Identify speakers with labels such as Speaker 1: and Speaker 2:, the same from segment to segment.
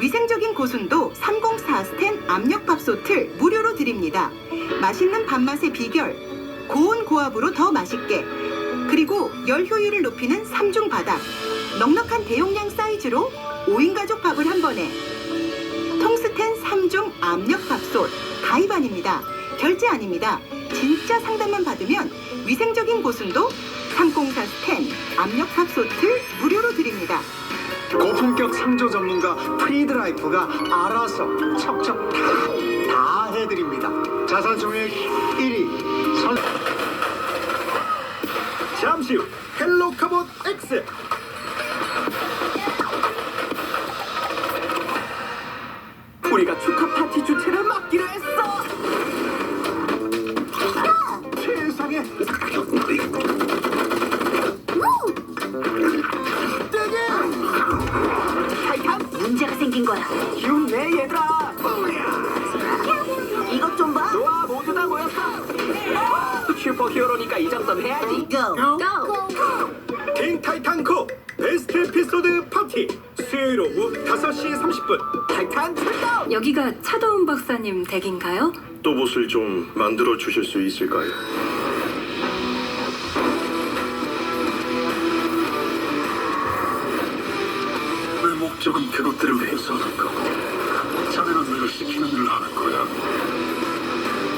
Speaker 1: 위생적인 고순도 304 스텐 압력밥솥을 무료로 드립니다. 맛있는 밥맛의 비결, 고온 고압으로 더 맛있게. 그리고 열 효율을 높이는 삼중 바닥. 넉넉한 대용량 사이즈로 5인 가족 밥을 한 번에. 통스텐 3중 압력밥솥 가입 아닙니다. 결제 아닙니다. 진짜 상담만 받으면 위생적인 고순도 304 스텐 압력밥솥을 무료로 드립니다.
Speaker 2: 고품격 상조 전문가 프리드라이프가 알아서 척척 다, 다 해드립니다. 자산 총액 1위 선.
Speaker 3: 잠시 후 헬로 카봇 X 우리가 축하 파티 주체를 맡기로 했어
Speaker 2: 세상에
Speaker 3: 힘내 얘들아
Speaker 4: 이것 좀 봐.
Speaker 3: 좋아 모두 다 모였어 슈퍼히어로니까 이 정도는 해야지
Speaker 4: Go. Go.
Speaker 3: 킹 타이탄코 베스트 에피소드 파티 수요일 오후 5시 30분 타이탄 출동
Speaker 5: 여기가 차도훈 박사님 댁인가요?
Speaker 6: 또 봇을 좀 만들어 주실 수 있을까요?
Speaker 7: 것들을 해소하는가. 자네는 내가 시키는 일을 하는 거야.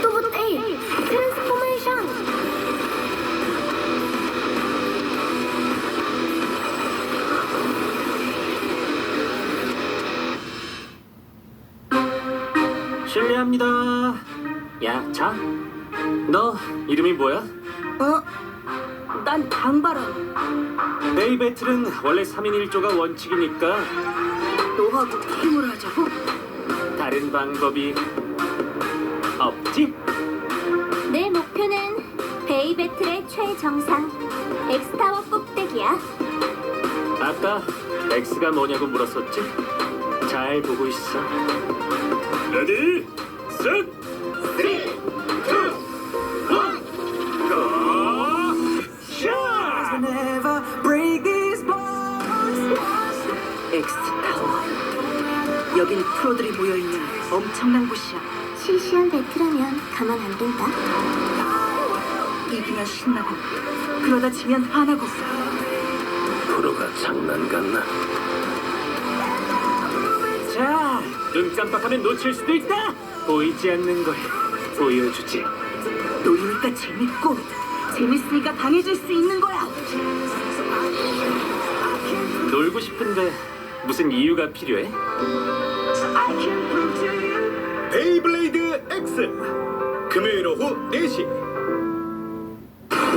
Speaker 8: 또봇 A 트랜스포메이션
Speaker 9: 실례합니다. 야, 자. 너 이름이 뭐야?
Speaker 4: 어? 난 당바람.
Speaker 9: 베이배틀은 원래 3인 1조가 원칙이니까
Speaker 4: 너하고 팀을 하자고?
Speaker 9: 다른 방법이 없지?
Speaker 8: 내 목표는 베이 배틀의 최정상 엑스타워 꼭대기야
Speaker 9: 아까 X가 뭐냐고 물었었지? 잘 보고 있어.
Speaker 6: 레디, 셋,
Speaker 4: 엑스타워. 여긴 프로들이 모여있는 엄청난 곳이야.
Speaker 8: 실시간 배틀하면 가만 안 된다
Speaker 4: 이기면 신나고 그러다 지면 화나고
Speaker 7: 프로가 장난 같나?
Speaker 9: 자, 눈 깜빡하면 놓칠 수도 있다. 보이지 않는 걸 보여주지.
Speaker 4: 놀리니까 재밌고 재밌으니까 강해질 수 있는 거야.
Speaker 9: 놀고 싶은데 무슨 이유가 필요해?
Speaker 3: 베이블레이드 X. 금요일 오후 4시.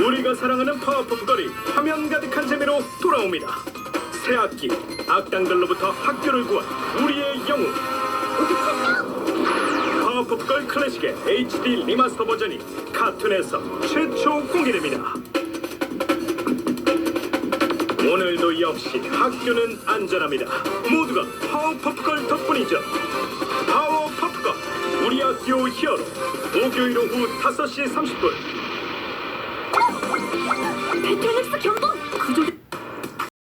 Speaker 3: 우리가 사랑하는 파워포프걸이 화면 가득한 재미로 돌아옵니다. 새 학기 악당들로부터 학교를 구한 우리의 영웅. 파워포프걸 클래식의 HD 리마스터 버전이 카툰에서 최초 공개됩니다 오늘도 역시 학교는 안전합니다. 모두가 파워퍼프걸 덕분이죠. 파워퍼프걸 우리 학교 히어로 목요일 오후 5시 30분 베트릭스 경보 구조